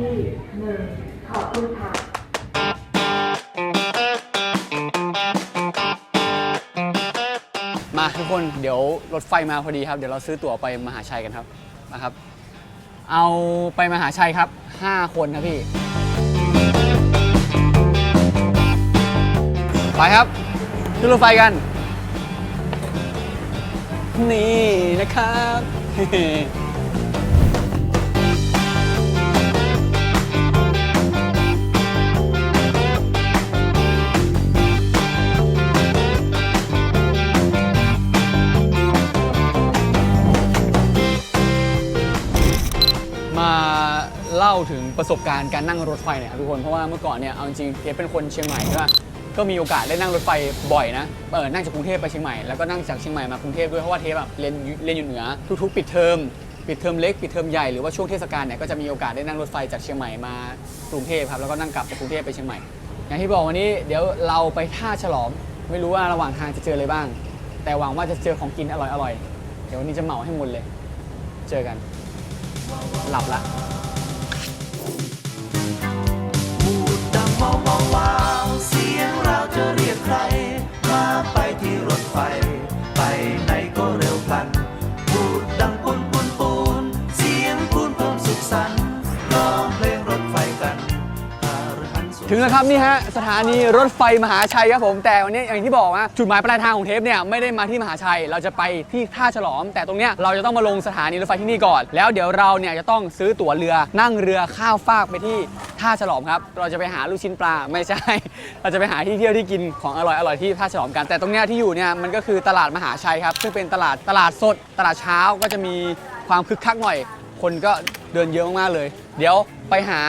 ที่หนึ่งขอบคุณค่ะมาทุกคนเดี๋ยวรถไฟมาพอดีครับ เดี๋ยวเราซื้อตั๋วไปมหาชัยกันครับนะครับ เอาไปมหาชัยครับ 5 คนครับพี่ ไปครับขึ้นรถไฟกัน นี่นะครับ เล่าถึงประสบการณ์การนั่งรถไฟเนี่ยครับทุกคนเพราะว่าเมื่อก่อนเนี่ยเอาจริงเทปเป็นคนเชียงใหม่ใช่ปะก็มีโอกาสได้นั่งรถไฟบ่อยนะเออนั่งจากกรุงเทพไปเชียงใหม่แล้วก็นั่งจากเชียงใหม่มากรุงเทพด้วยเพราะว่าเทปแบบเรียนเรียนอยู่เหนือทุกๆ ปิดเทอมปิดเทอมเล็กปิดเทอมใหญ่หรือว่าช่วงเทศกาลเนี่ยก็จะมีโอกาสได้นั่งรถไฟจากเชียงใหม่มากรุงเทพครับแล้วก็นั่งกลับจากกรุงเทพไปเชียงใหม่ อย่างที่บอกวันนี้เดี๋ยวเราไปท่าฉลอมไม่รู้ว่าระหว่างทางจะเจออะไรบ้าง แต่หวังว่าจะเจอของกินอร่อยๆเดี๋ยววันนี้จะเหมาให้หมดเลย เจอกัน หลับละ ว้าวว้าวาวเสียงเราจะเรียกใคร มาไปที่รถไฟ ถึงแล้วครับนี่ฮะสถานีรถไฟมหาชัยครับผมแต่วันนี้อย่างที่บอกนะจุดหมายปลายทางของเทปเนี่ยไม่ได้มาที่มหาชัย เราจะไปที่ท่าฉลอม แต่ตรงเนี้ยเราจะต้องมาลงสถานีรถไฟที่นี่ก่อน แล้วเดี๋ยวเราเนี่ยจะต้องซื้อตั๋วเรือนั่งเรือข้ามฟากไปที่ท่าฉลอมครับเราจะไปหาลูกชิ้นปลาไม่ใช่ เราจะไปหาที่เที่ยวที่กินของอร่อยอร่อยที่ท่าฉลอมกันแต่ตรงเนี้ยที่อยู่เนี่ยมันก็คือตลาดมหาชัยครับซึ่งเป็นตลาดตลาดสด ตลาดเช้าก็จะมีความคึกคักหน่อย คนก็เดินเยอะมากๆเลย เดี๋ยวไปหา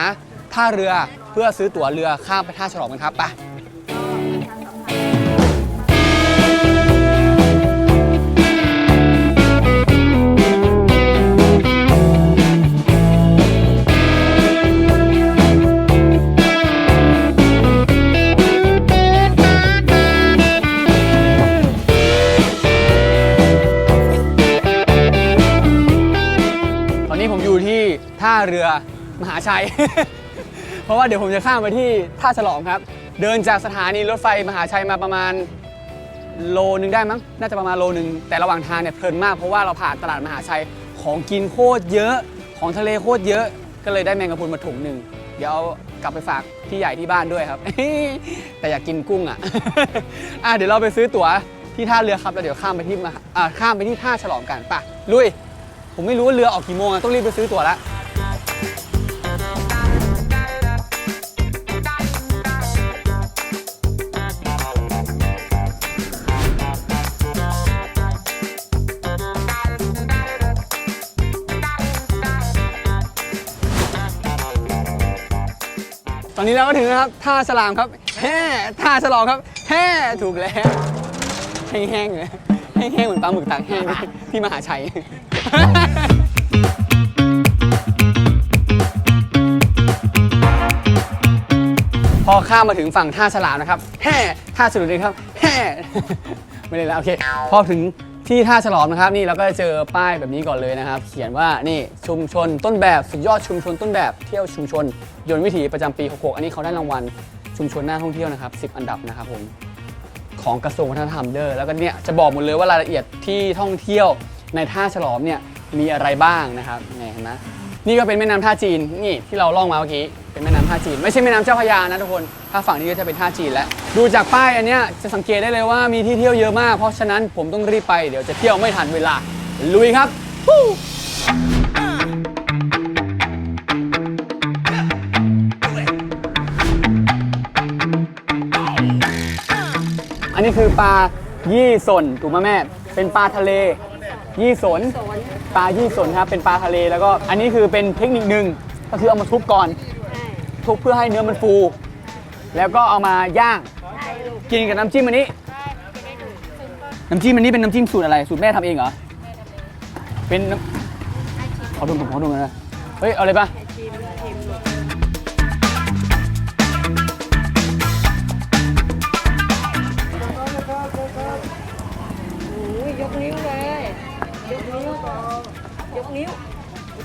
ท่าเรือ เพื่อซื้อตั๋วเรือข้ามไปท่าฉลอมกันครับไปตอนนี้ผมอยู่ที่ท่าเรือมหาชัย ราะว่าเดี๋ยวผมจะข้ามไปที่ท่าฉลองครับ เดินจากสถานีรถไฟมหาชัยมาประมาณโลนึงได้มั้ง น่าจะประมาณโลนึง แต่ระหว่างทางเนี่ยเพลินมากเพราะว่าเราผ่านตลาดมหาชัยของกินโคตรเยอะ ของทะเลโคตรเยอะ ก็เลยได้แมงกะพรุนมาถุงหนึ่ง เดี๋ยวเอากลับไปฝากพี่ใหญ่ที่บ้านด้วยครับ แต่อยากกินกุ้งอะ อะเดี๋ยวเราไปซื้อตั๋วที่ท่าเรือครับแล้วเดี๋ยวข้ามไปที่มาอ่าข้ามไปที่ท่าฉลองกันป่ะลุย ผมไม่รู้ว่าเรือออกกี่โมงอะต้องรีบไปซื้อตั๋วแล้ว อนนี้เราก็ถึงนะครับท่าฉลามครับแฮ่ท่าฉลองครับแฮ่ถูกแล้วแห้งๆเลยแห้งๆเหมือนปลาหมึกตากแห้งที่มหาชัยพอข้ามมาถึงฝั่งท่าฉลามนะครับแฮ่ท่าสะดุดเลยครับแฮ่ไม่เลยแล้วโอเค พอถึง ที่ท่าฉลอมนะครับนี่เราก็จะเจอป้ายแบบนี้ก่อนเลยนะครับ เขียนว่านี่ชุมชนต้นแบบสุดยอดชุมชนต้นแบบเที่ยวชุมชน ยนต์วิถีประจำปี66อันนี้เขาได้รางวัลชุมชนน่าท่องเที่ยวนะครับ10 อันดับนะครับผมของกระทรวงวัฒนธรรมเด้อแล้วก็เนี่ยจะบอกหมดเลยว่ารายละเอียดที่ท่องเที่ยวในท่าฉลอมเนี่ยมีอะไรบ้างนะครับไงเห็นไหม นี่ก็เป็นแม่น้ำท่าจีนนี่ที่เราล่องมาเมื่อกี้เป็นแม่น้ำท่าจีน ไม่ใช่แม่น้ำเจ้าพระยานะทุกคนถ้าฝั่งนี้ก็จะเป็นท่าจีนแล้ว ดูจากป้ายอันเนี้ยจะสังเกตได้เลยว่ามีที่เที่ยวเยอะมาก เพราะฉะนั้นผมต้องรีบไปเดี๋ยวจะเที่ยวไม่ทันเวลาลุยครับอันนี้คือปลายี่สนถูกไหมแม่ เป็นปลาทะเล ยี่สนปลายี่สนครับเป็นปลาทะเลแล้วก็อันนี้คือเป็นเทคนิคหนึ่งก็คือเอามาทุบก่อนทุบเพื่อให้เนื้อมันฟู แล้วก็เอามาย่างกินกับน้ำจิ้มอันนี้น้ำจิ้มอันนี้เป็นน้ำจิ้มสูตรอะไร สูตรแม่ทำเองเหรอ เป็นน้ำขอดมผมขอดมหนอยนะเฮ้ยเอาเลยปะ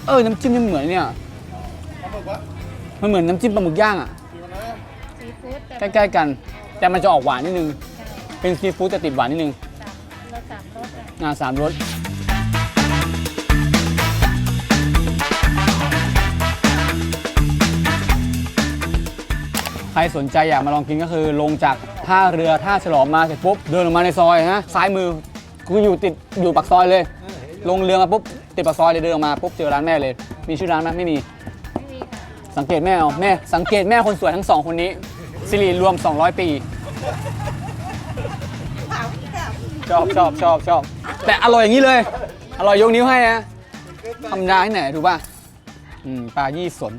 เออ น้ำจิ้มนี่เหมือนเนี่ยมันเหมือนน้ำจิ้มปลาหมึกย่างอะซีฟู้ดแต่ใกล้ๆกัน แต่มันจะออกหวานนิดนึง เป็นซีฟู้ดแต่ติดหวานนิดนึงรสสามรสอะงาสามรสใครสนใจอยากมาลองกินก็คือลงจากท่าเรือท่าฉลอมมาเสร็จปุ๊บเดินออกมาในซอยฮะซ้ายมือคืออยู่ติดอยู่ปากซอยเลย ลงเรือมาปุ๊บ ติดปากซอยเลยเดินออกมาปุ๊บเจอร้านแม่เลย มีชื่อร้านไหมไม่มี ไม่มีค่ะสังเกตแม่เอาแม่สังเกตแม่คนสวยทั้งสองคนนี้สิริรวม 200 ปีชอบชอบชอบชอบแต่อร่อยอย่างนี้เลย อร่อยยกนิ้วให้นะธรรมดาที่ไหนถูกป่ะอืมปลายี่สน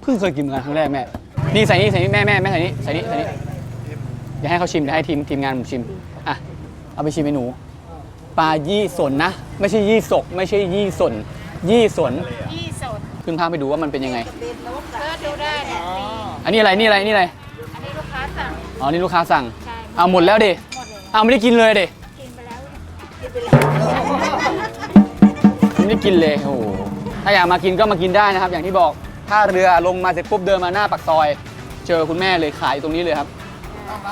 เพิ่งเคยกินเหมือนกันครั้งแรกแม่นี่ใส่นี่ใส่นี่แม่แม่แม่ใส่นี่ใส่นี่ใส่นี่อย่าให้เขาชิมเดี๋ยวให้ทีมทีมงานผมชิมอะเอาไปชิมให้หนูปลายี่สนนะ ไม่ใช่ยี่สก ไม่ใช่ยี่สน ยี่สน ยี่สดขึ้นภาพไปดูว่ามันเป็นยังไงเลือกดูได้เนี่ยมีอันนี้อะไร นี่อะไร นี่อะไร อันนี้ลูกค้าสั่ง อ๋อ นี่ลูกค้าสั่ง ใช่ เอาหมดแล้วดิหมดเลยเอาไม่ได้กินเลยดิกินไปแล้วไม่ได้กินเลย โอ้โห ถ้าอยากมากินก็มากินได้นะครับ อย่างที่บอก ถ้าเรือลงมาเสร็จปุ๊บเดินมาหน้าปากซอย เจอคุณแม่เลยขายอยู่ตรงนี้เลยครับ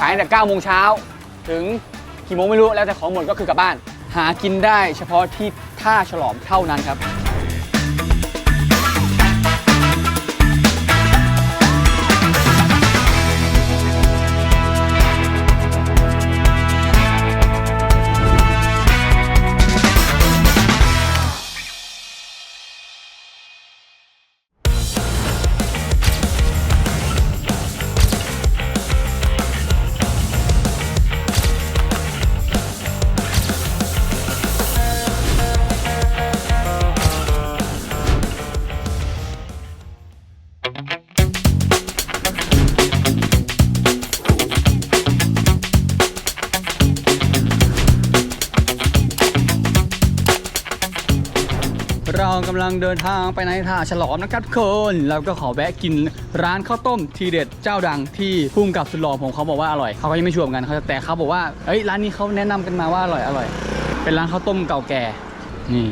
ขายตั้งแต่9โมงเช้าถึงกี่โมงไม่รู้ แล้วแต่ของหมดก็คือกลับบ้าน หากินได้เฉพาะที่ท่าฉลอมเท่านั้นครับ ลังเดินทางไปในท่าฉลอมนะครับทุกคนเราก็ขอแวะกินร้านข้าวต้มทีเด็ดเจ้าดังที่พุ่งกับสุดหล่อผมเขาบอกว่าอร่อยเขาก็ยังไม่ชวร์เหมือนกันเขาแต่เขาบอกว่าเอ้ยร้านนี้เขาแนะนำกันมาว่าอร่อยอร่อย เป็นร้านข้าวต้มเก่าแก่นี่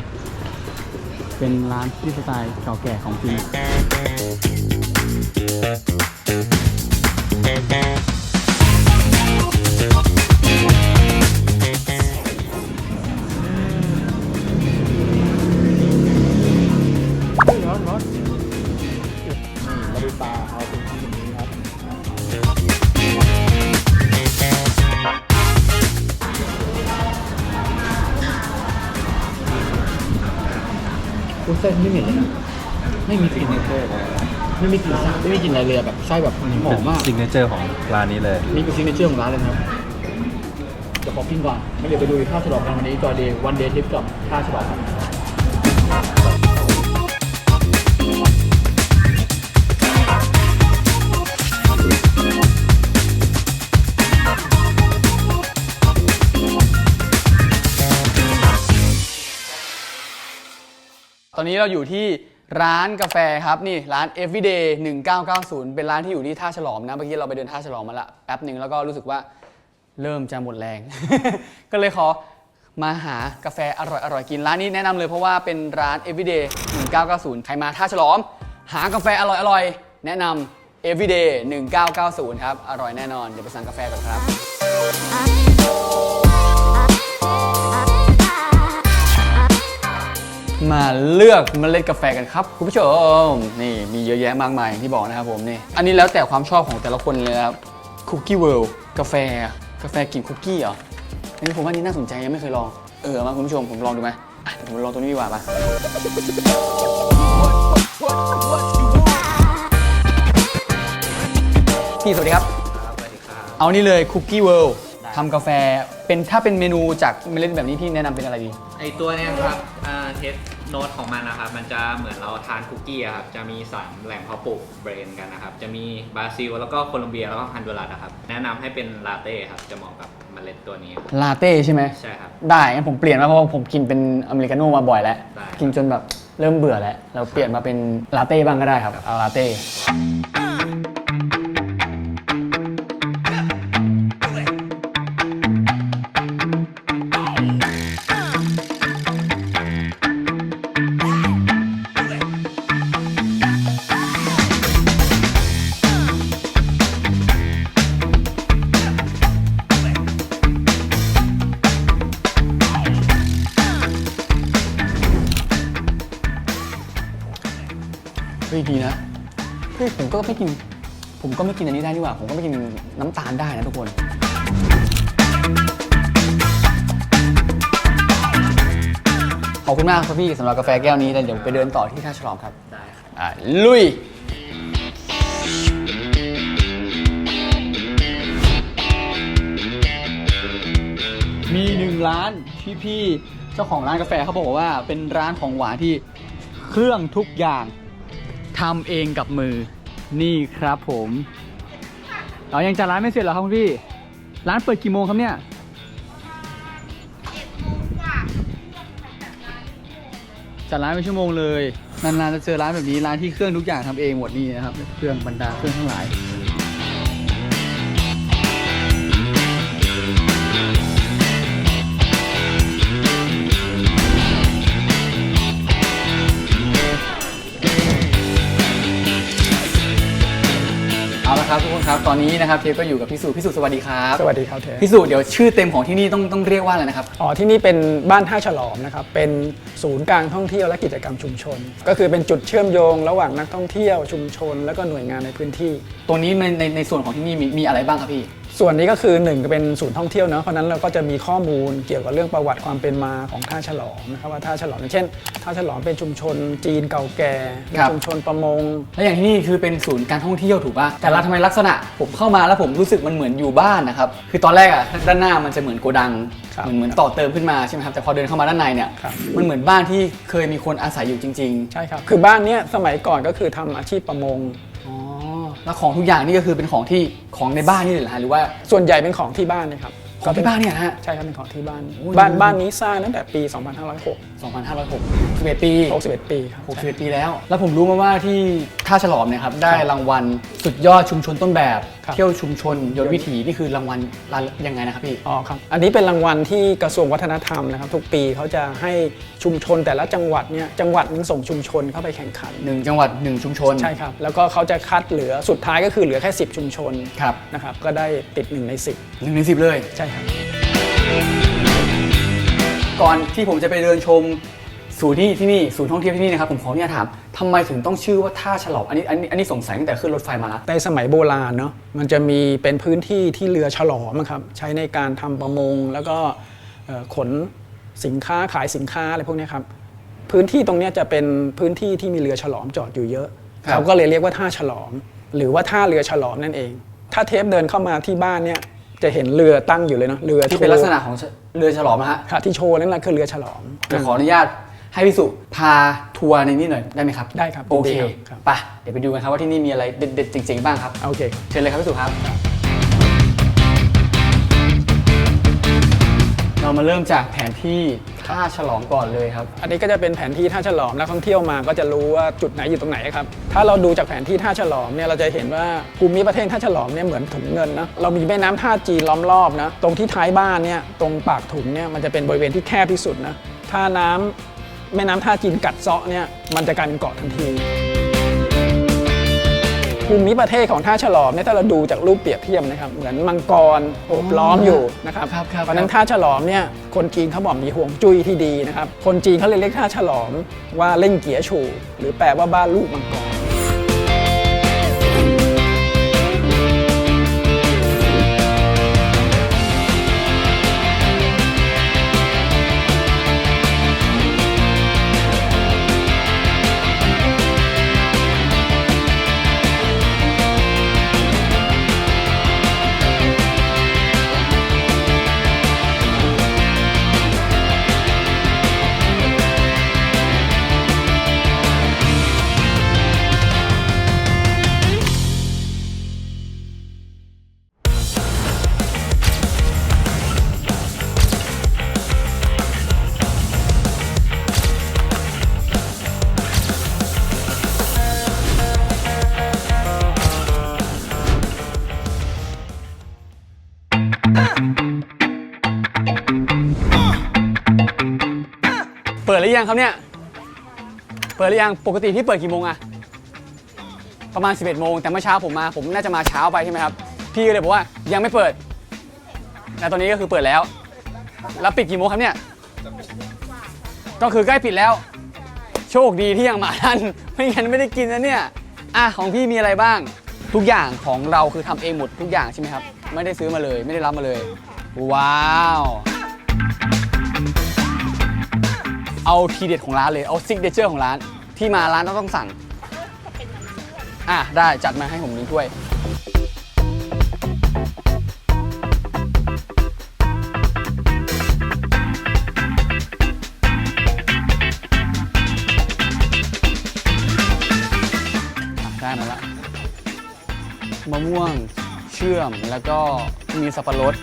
เป็นร้านที่สไตล์เก่าแก่ของจริง เส้นไม่เหม็นเลยนะไม่มีกลิ่นไม่มีกลิ่นสาบไม่มีกลิ่นอะไรเลยอะแบบไส้แบบหอมมาก ซิงเกิลเจอร์ของร้านนี้เลย นี่เป็นซิงเกิลเจอร์ของร้านเลยนะครับ เดี๋ยวขอกินก่อนไม่เดี๋ยวไปดูท่าฉลองกันวันนี้จอยเดย์วันเดย์ทริปกับท่าฉลองครับ อนนี้เราอยู่ที่ร้านกาแฟครับนี่ร้าน Everyday 1990 เป็นร้านที่อยู่ที่ท่าฉลอมนะเมื่อกี้เราไปเดินท่าฉลอมมาละแป๊บหนึ่งแล้วก็รู้สึกว่าเริ่มจะหมดแรง ก็เลยขอมาหากาแฟอร่อยอร่อยกินร้านนี้แนะนำเลยเพราะว่าเป็นร้าน Everyday 1990 ใครมาท่าฉลอม หากาแฟอร่อยอร่อยแนะนำ Everyday 1990 ครับ อร่อยแน่นอน เดี๋ยวไปสั่งกาแฟก่อนครับ มาเลือกเมล็ดกาแฟกันครับคุณผู้ชมนี่มีเยอะแยะมากมายอย่างที่บอกนะครับผมนี่อันนี้แล้วแต่ความชอบของแต่ละคนเลยนะครับคุกกี้เวิลด์กาแฟ กาแฟกลิ่นคุกกี้เหรออันนี้ผมว่านี่น่าสนใจยังไม่เคยลองเออมาคุณผู้ชมผมลองดูไหมอะเดี๋ยวผมลองตัวนี้ดีกว่าปะพี่สวัสดีครับ เอานี่เลยคุกกี้เวิลด์ทำกาแฟ เป็นถ้าเป็นเมนูจากเมล็ดแบบนี้พี่แนะนำเป็นอะไรดี ไอตัวเนี้ยครับเทสโนตของมันนะครับ มันจะเหมือนเราทานคุกกี้อะครับ จะมีสามแหล่งเพาะปลูกเบรนกันนะครับ จะมีบราซิล แล้วก็โคลอมเบีย แล้วก็ฮันดูรัสนะครับ แนะนำให้เป็นลาเต้ครับ จะเหมาะกับเมล็ดตัวนี้ครับลาเต้ใช่ไหม ใช่ครับ ได้งั้นผมเปลี่ยนมาเพราะว่าผมกินเป็นอเมริกาโน่มาบ่อยแล้ว ได้ กินจนแบบเริ่มเบื่อแล้ว เราเปลี่ยนมาเป็นลาเต้บ้างก็ได้ครับ เอาลาเต้อ ก็ไม่กิน ผมก็ไม่กินอันนี้ได้นี่หว่า ผมก็ไม่กินน้ำตาลได้นะทุกคน ขอบคุณมากครับพี่สำหรับกาแฟแก้วนี้แล้วเดี๋ยวไปเดินต่อที่ท่าฉลอมครับได้ครับอะลุย มีหนึ่งร้านที่พี่เจ้าของร้านกาแฟเขาบอกว่าเป็นร้านของหวานที่เครื่องทุกอย่างทำเองกับมือ นี่ครับผมเรายังจัดร้านไม่เสร็จเหรอครับคุณพี่ ร้านเปิดกี่โมงครับเนี่ยจัดร้านเป็นชั่วโมงเลย นานๆจะเจอร้านแบบนี้ร้านที่เครื่องทุกอย่างทำเองหมดนี่นะครับ เครื่องบรรดาเครื่องทั้งหลาย ละครับทุกคนครับ ตอนนี้นะครับเทปก็อยู่กับพี่สุพี่สุสวัสดีครับสวัสดีครับเทพี่สุเดี๋ยวชื่อเต็มของที่นี่ต้องต้องเรียกว่าอะไรนะครับอ๋อที่นี่เป็นบ้านท่าฉลอมนะครับเป็นศูนย์กลางท่องเที่ยวและกิจกรรมชุมชน ก็คือเป็นจุดเชื่อมโยงระหว่างนักท่องเที่ยวชุมชน และก็หน่วยงานในพื้นที่ตรงนี้ในในในส่วนของที่นี่มีมีอะไรบ้างครับพี่ ส่วนนี้ก็คือหนึ่งเป็นศูนย์ท่องเที่ยวเนาะเพราะฉะนั้นเราก็จะมีข้อมูลเกี่ยวกับเรื่องประวัติความเป็นมาของท่าฉลอมนะครับว่าท่าฉลอมอย่างเช่นท่าฉลอมเป็นชุมชนจีนเก่าแก่ครับ ชุมชนประมง และอย่างที่นี่คือเป็นศูนย์การท่องเที่ยวถูกป่ะแต่ละทำไมลักษณะผมเข้ามาแล้วผมรู้สึกมันเหมือนอยู่บ้านนะครับคือตอนแรกอะด้านหน้ามันจะเหมือนโกดังครับเหมือนเหมือนต่อเติมขึ้นมาใช่ไหมครับแต่พอเดินเข้ามาด้านในเนี่ยครับ มันเหมือนบ้านที่เคยมีคนอาศัยอยู่จริง ใช่ครับ คือบ้านเนี้ยสมัยก่อนก็คือทำอาชีพประมงๆอ๋อ แล้วของทุกอย่างนี่ก็คือเป็นของที่ของในบ้านนี่เหรอฮะหรือว่าส่วนใหญ่เป็นของที่บ้านนะครับ ของที่บ้านเนี่ยนะฮะใช่ครับเป็นของที่บ้านโอ้ยบ้านบ้านนี้สร้างตั้งแต่ปี 2506 2506 11 ปี 61 ปีครับ61 ปีแล้ว แล้วผมรู้มาว่าที่ท่าฉลอมเนี่ยครับได้รางวัลสุดยอดชุมชนต้นแบบครับเที่ยวชุมชนยนต์วิถีนี่คือรางวัลรางยังไงนะครับพี่อ๋อครับอันนี้เป็นรางวัลที่กระทรวงวัฒนธรรมนะครับทุกปีเขาจะให้ชุมชนแต่ละจังหวัดเนี่ยจังหวัดหนึงส่งชุมชนเข้าไปแข่งขันหนึ่งจังหวัดหนึ่งชุมชนใช่ครับแล้วก็เขาจะคัดเหลือสุดท้ายก็คือเหลือแค่ 10 ชุมชนครับนะครับก็ได้ติด1ในหนึ่งในสิบเลย10ใช่ครับก่อนที่ผมจะไปเดินชมศูนย์ที่ที่นี่ศูนย์ท่องเที่ยวที่นี่นะครับผมขออนุญาตถามทำไมถึงต้องชื่อว่าท่าฉลอมอันนี้อันนี้อันนี้สงสัยตั้งแต่ขึ้นรถไฟมาแล้วในสมัยโบราณเนาะมันจะมีเป็นพื้นที่ที่เรือฉลอมอะครับใช้ในการทำประมง แล้วก็เอ่อขนสินค้าขายสินค้าอะไรพวกเนี้ยครับพื้นที่ตรงเนี้ยจะเป็นพื้นที่ที่มีเรือฉลอมจอดอยู่เยอะครับเขาก็เลยเรียกว่าท่าฉลอม หรือว่าท่าเรือฉลอมนั่นเอง ถ้าเทปเดินเข้ามาที่บ้านเนี่ย จะเห็นเรือตั้งอยู่เลยเนาะเรือที่เป็นลักษณะของเรือฉลอมนะฮะค่ะที่โชว์นั่นแหละคือเรือฉลอม เดี๋ยวขออนุญาตให้พี่สุพาทัวร์ในนี้หน่อยได้ไหมครับได้ครับโอเคยินดีครับ ไปเดี๋ยวไปดูกันครับว่าที่นี่มีอะไรเด็ดๆจริงๆบ้างครับ โอเค เชิญเลยครับพี่สุครับ เรามาเริ่มจากแผนที่ท่าฉลองก่อนเลยครับ อันนี้ก็จะเป็นแผนที่ท่าฉลอมนักท่องเที่ยวมาก็จะรู้ว่าจุดไหนอยู่ตรงไหนครับ ถ้าเราดูจากแผนที่ท่าฉลอมเนี่ยเราจะเห็นว่าภูมิประเทศท่าฉลอมเนี่ยเหมือนถุงเงินนะ เรามีแม่น้ำท่าจีนล้อมรอบนะ ตรงที่ท้ายบ้านเนี่ยตรงปากถุงเนี่ยมันจะเป็นบริเวณที่แคบที่สุดนะ ถ้าน้ำแม่น้ำท่าจีนกัดเซาะเนี่ยมันจะกลายเป็นเกาะทันที ภูมิประเทศของท่าฉลอมเนี่ยถ้าเราดูจากรูปเปรียบเทียบนะครับเหมือนมังกรโอบล้อมอยู่นะครับครับครับ เพราะฉะนั้นท่าฉลอมเนี่ยคนจีนเขาบอกมีห่วงจุ้ยที่ดีนะครับคนจีนเขาเลยเรียกท่าฉลอมว่าเล่งเกียฉูหรือแปลว่าบ้านลูกมังกร รือยังครับเนี่ย เปิดหรือยัง ปกติพี่เปิดกี่โมงอะประมาณ 11 โมง แต่เมื่อเช้าผมมา ผมน่าจะมาเช้าไปใช่ไหมครับ พี่ก็เลยบอกว่ายังไม่เปิด แต่ตอนนี้ก็คือเปิดแล้ว แล้วปิดกี่โมงครับเนี่ย ก็คือใกล้ปิดแล้ว โชคดีที่ยังมาทัน ไม่งั้นไม่ได้กินนะเนี่ย อะของพี่มีอะไรบ้าง ทุกอย่างของเราคือทำเองหมดทุกอย่างใช่ไหมครับ ไม่ได้ซื้อมาเลย ไม่ได้รับมาเลย ว้าว เอาทีเด็ดของร้านเลย เอาซิกเนเจอร์ของร้าน ที่มาร้านต้องต้องสั่ง อะ ได้จัดมาให้ผมหนึ่งถ้วย ได้มาละมะม่วงเชื่อมแล้วก็มีสับปะรด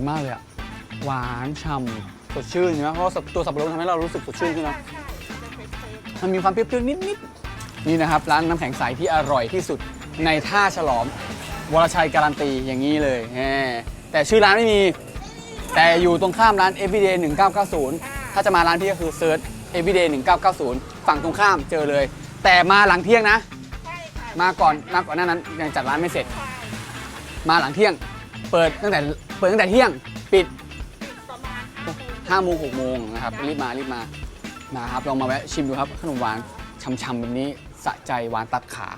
อร่อยมากเลยอะหวานฉ่ำสดชื่นใช่ไหมเพราะว่าตัวสับปะรดทำให้เรารู้สึกสดชื่นใช่ไหมมันมีความเปรี้ยวๆนิดๆนี่นะครับ ร้านน้ำแข็งใสที่อร่อยที่สุดในท่าฉลอม วรชัยการันตีอย่างนี้เลยแหมแต่ชื่อร้านไม่มี แต่อยู่ตรงข้ามร้าน Everyday 1990 ถ้าจะมาร้านพี่ก็คือเซิร์ช Everyday 1990 ฝั่งตรงข้ามเจอเลย แต่มาหลังเที่ยงนะ มาก่อนมาก่อนหน้านั้นยังจัดร้านไม่เสร็จ มาหลังเที่ยง เปิดตั้งแต่ เปิดตั้งแต่เที่ยง ปิดห้าโมงหกโมงนะครับ รีบมา รีบมามาครับ ลองมาแวะชิมดูครับ ขนมหวานช่ำๆแบบนี้ สะใจหวานตัดขา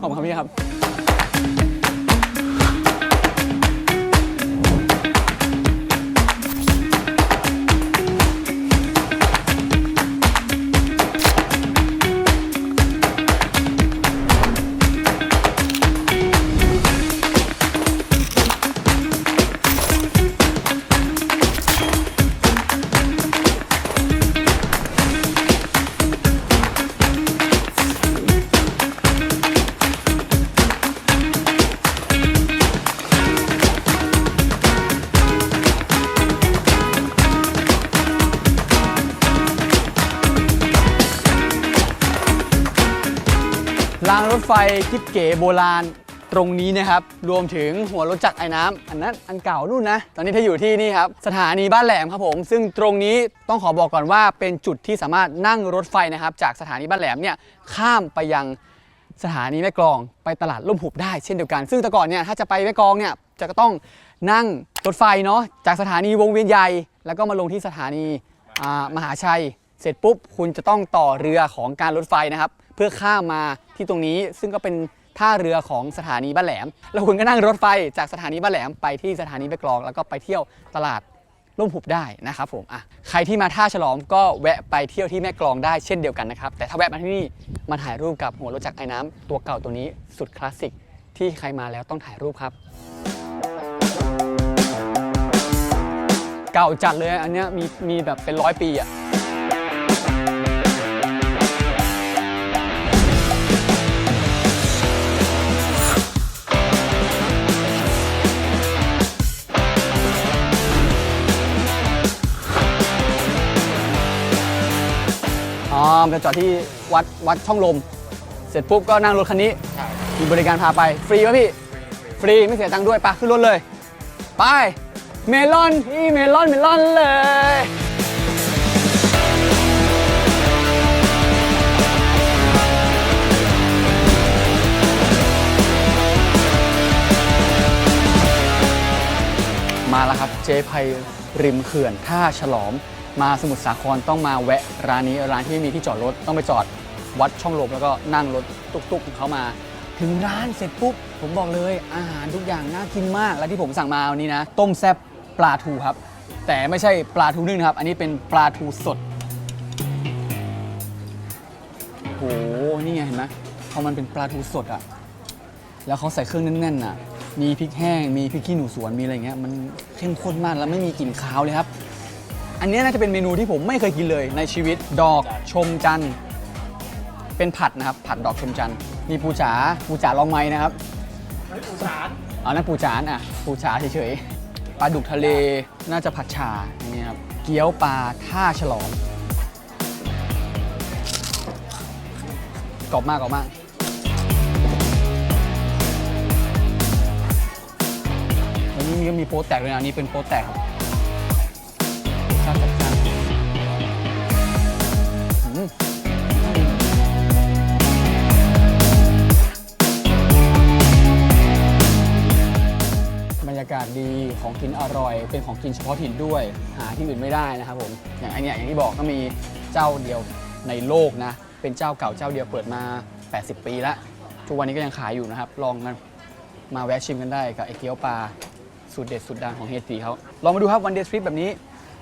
ขอบคุณครับพี่ครับ รางรถไฟกิ๊บเก๋โบราณตรงนี้นะครับ รวมถึงหัวรถจักรไอ้น้ำอันนั้นอันเก่านู่นนะ ตอนนี้ถ้าอยู่ที่นี่ครับ สถานีบ้านแหลมครับผม ซึ่งตรงนี้ต้องขอบอกก่อนว่าเป็นจุดที่สามารถนั่งรถไฟนะครับ จากสถานีบ้านแหลมเนี่ยข้ามไปยังสถานีแม่กลองไปตลาดล่มหุบได้เช่นเดียวกัน ซึ่งแต่ก่อนเนี่ยถ้าจะไปแม่กลองเนี่ยจะต้องนั่งรถไฟเนาะจากสถานีวงเวียนใหญ่ แล้วก็มาลงที่สถานีมหาชัย เสร็จปุ๊บคุณจะต้องต่อเรือของการรถไฟนะครับ เพื่อข้ามมา ที่ตรงนี้ซึ่งก็เป็นท่าเรือของสถานีบ้านแหลม แล้วคุณก็นั่งรถไฟจากสถานีบ้านแหลมไปที่สถานีแม่กลอง แล้วก็ไปเที่ยวตลาดร่มหุบได้นะครับผมอะใครที่มาท่าฉลอมก็แวะไปเที่ยวที่แม่กลองได้เช่นเดียวกันนะครับ แต่ถ้าแวะมาที่นี่มาถ่ายรูปกับหัวรถจักรไอ้น้ำตัวเก่าตัวนี้สุดคลาสสิกที่ใครมาแล้วต้องถ่ายรูปครับ เก่าจัดเลยอันเนี้ยมีมีแบบเป็นร้อยปีอะ อ๋อมันจะจอดที่วัดวัดช่องลม เสร็จปุ๊บก็นั่งรถคันนี้มีบริการพาไป ฟรีป่ะพี่ ฟรีไม่เสียตังค์ด้วยปะขึ้นรถเลย ไป เมลอนอีเมลอนเมลอนเลย มาแล้วครับเจ๊ไพริมเขื่อนท่าฉลอม มาสมุทรสาครต้องมาแวะร้านนี้ร้านที่ไม่มีที่จอดรถต้องไปจอดวัดช่องลมแล้วก็นั่งรถตุ๊กๆของเขามา ถึงร้านเสร็จปุ๊บผมบอกเลยอาหารทุกอย่างน่ากินมาก และที่ผมสั่งมาวันนี้นะ ต้มแซ่บปลาทูครับ แต่ไม่ใช่ปลาทูนึ่งครับ อันนี้เป็นปลาทูสดโหนี่ไงเห็นไหมพอมันเป็นปลาทูสดอะแล้วเขาใส่เครื่องแน่นๆน่ะมีพริกแห้งมีพริกขี้หนูสวนมีอะไรเงี้ยมันเข้มข้นมากแล้วไม่มีกลิ่นคาวเลยครับ อันนี้น่าจะเป็นเมนูที่ผมไม่เคยกินเลยในชีวิตดอกชมจันทร์เป็นผัดนะครับ ผัดดอกชมจันทร์มีปูจ๋าปูจ๋าลองไม้นะครับปูจ๋าอ๋อนั่นปูจ๋านอะปูจ๋าเฉยๆปลาดุกทะเลน่าจะผัดชาอย่างเงี้ยครับเกี๊ยวปลาท่าฉลอมกรอบมากกรอบมากวันนี้มีก็มีโป๊แตกเลยนะอันนี้เป็นโป๊แตกครับ ของกินอร่อย เป็นของกินเฉพาะถิ่นด้วย หาที่อื่นไม่ได้นะครับผม อย่างไอเนี้ยอย่างที่บอกก็มีเจ้าเดียวในโลกนะ เป็นเจ้าเก่าเจ้าเดียวเปิดมา 80 ปีแล้ว ทุกวันนี้ก็ยังขายอยู่นะครับ ลองกันมาแวะชิมกันได้กับไอเกี๊ยวปลาสูตรเด็ดสูตรดังของเฮียตีเขาลองมาดูครับวันเดย์ทริปแบบนี้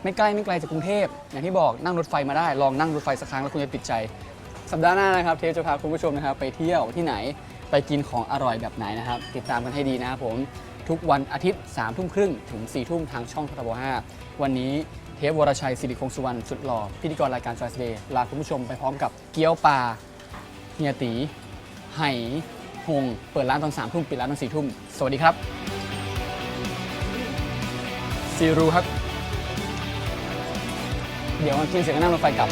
ไม่ใกล้ไม่ไกลจากกรุงเทพอย่างที่บอกนั่งรถไฟมาได้ลองนั่งรถไฟสักครั้งแล้วคุณจะติดใจ สัปดาห์หน้านะครับเทปจะพาคุณผู้ชมนะครับไปเที่ยวที่ไหนไปกินของอร่อยแบบไหนนะครับ ติดตามกันให้ดีนะครับผม ทุกวันอาทิตย์3ามทุ่มครึ่งถึง4ี่ทุ่มทางช่องทบ5วันนี้เทปวรชัยสิริคงสุวรรณสุดหล่อพิธีกรรายการจอยสเดย์ลาคุณผู้ชมไปพร้อมกับเกี๊ยวปลาเฮียตีไห่หงเปิดร้านตอน3ามทุ่มปิดร้านตอน4ี่ทุ่มสวัสดีครับซีรูครับ เดี๋ยวมากินเสร็จก็นั่งรถไฟกลับ